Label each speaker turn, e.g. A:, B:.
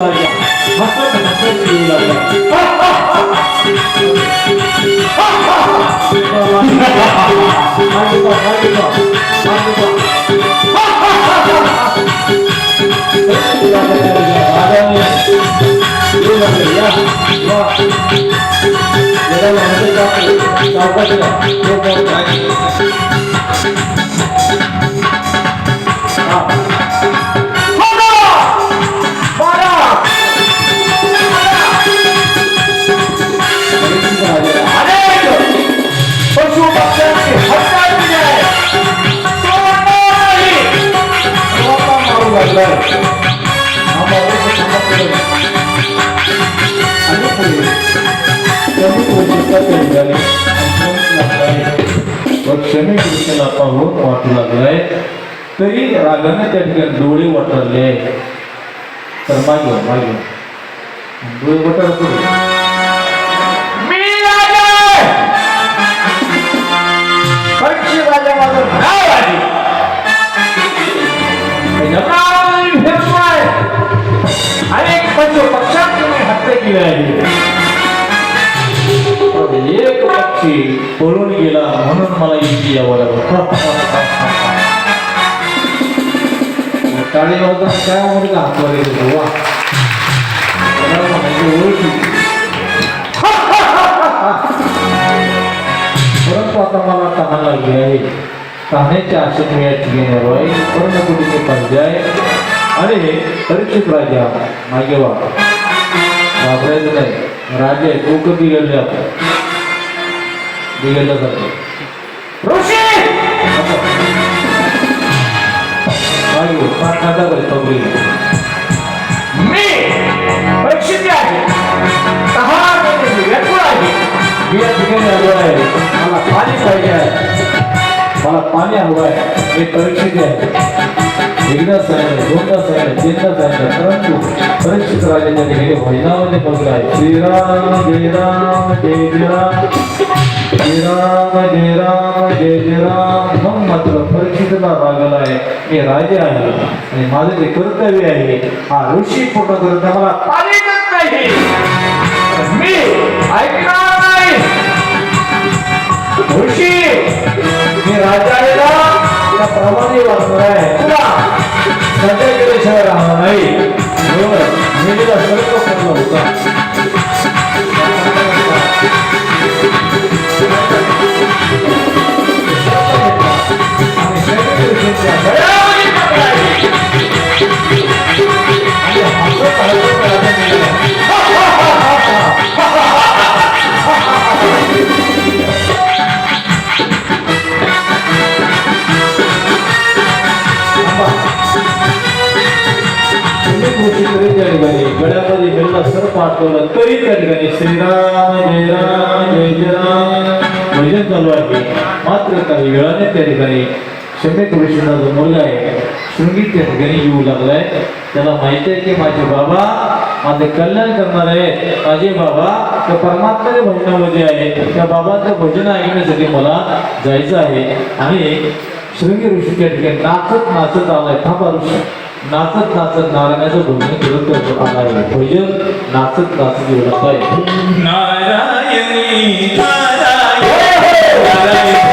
A: मस्त मस्त येऊ लागला मागे पहा, मागे पहा, मागे पहा. येऊ लागले, या, वा. जरा मागे क्षमी कृष्णाला पाहून वाटू लागलाय तरी रागाने त्या ठिकाणी डोळे वाटरले तर मागे मागे डोळे वाटर हत्या एक पक्षी पळून गेला म्हणून मला इथे यावं लागलं टाळी काय वा ओळखी परंतु आता मला तहान लागली आहे. तहाण्याच्या आशेने या ठिकाणी आलो आहे पूर्ण कुटुंबी पर्याय आणि परीक्षित राजा मागे वा वापरायचं नाही. राजे डोकं बिघडले आपण बिघडलं जातो. ऋषी! मागे वा, मी परीक्षित आहे. तहान आहे. मी या ठिकाणी आलो आहे. मला पाणी पाहिजे आहे. मला पाणी हवं आहे. मी परीक्षित आहे. एकदा सांगितलं दोनदा सांगितलं तीनदा सांगितलं परंतु परीक्षित राजाच्या ठिकाणी भजनामध्ये म्हटलं आहे. श्रीराम जय राम जय जय राम श्रीराम जय राम जय जय राम मग मात्र परीक्षितला रागला आहे. मी राजे आहे. आणि माझं जे कर्तव्य आहे हा ऋषी पूर्ण करत मला पाणी नाही. मी ऐकणार नाही. ऋषी मी राजा आहे ना? त्या प्रमाणे वाचणार आहे. சண்டை கிடைச்சவரா गळ्यामध्ये पाठवलं तरी त्या ठिकाणी श्रीराम जय राम जय जय राम. भजन चालू आहे. मात्र काही वेळाने त्या ठिकाणी शम्य ऋषीचा जो मुलगा आहे शृंगी त्या ठिकाणी येऊ लागलाय. त्याला माहिती आहे की माझे बाबा माझे कल्याण करणार आहे माझे बाबा त्या परमात्म्याच्या भजनामध्ये आहे. त्या बाबाचं भजन ऐकण्यासाठी मला जायचं आहे. आणि शृंगी ऋषी त्या ठिकाणी नाचत नाचत आलाय. थांबा ऋषी. नाचत नाचत नारायणाचं भजन करत करत आलाय भजन नाचत नाचत येऊ लागलाय
B: नारायणी नारायण. नारायण.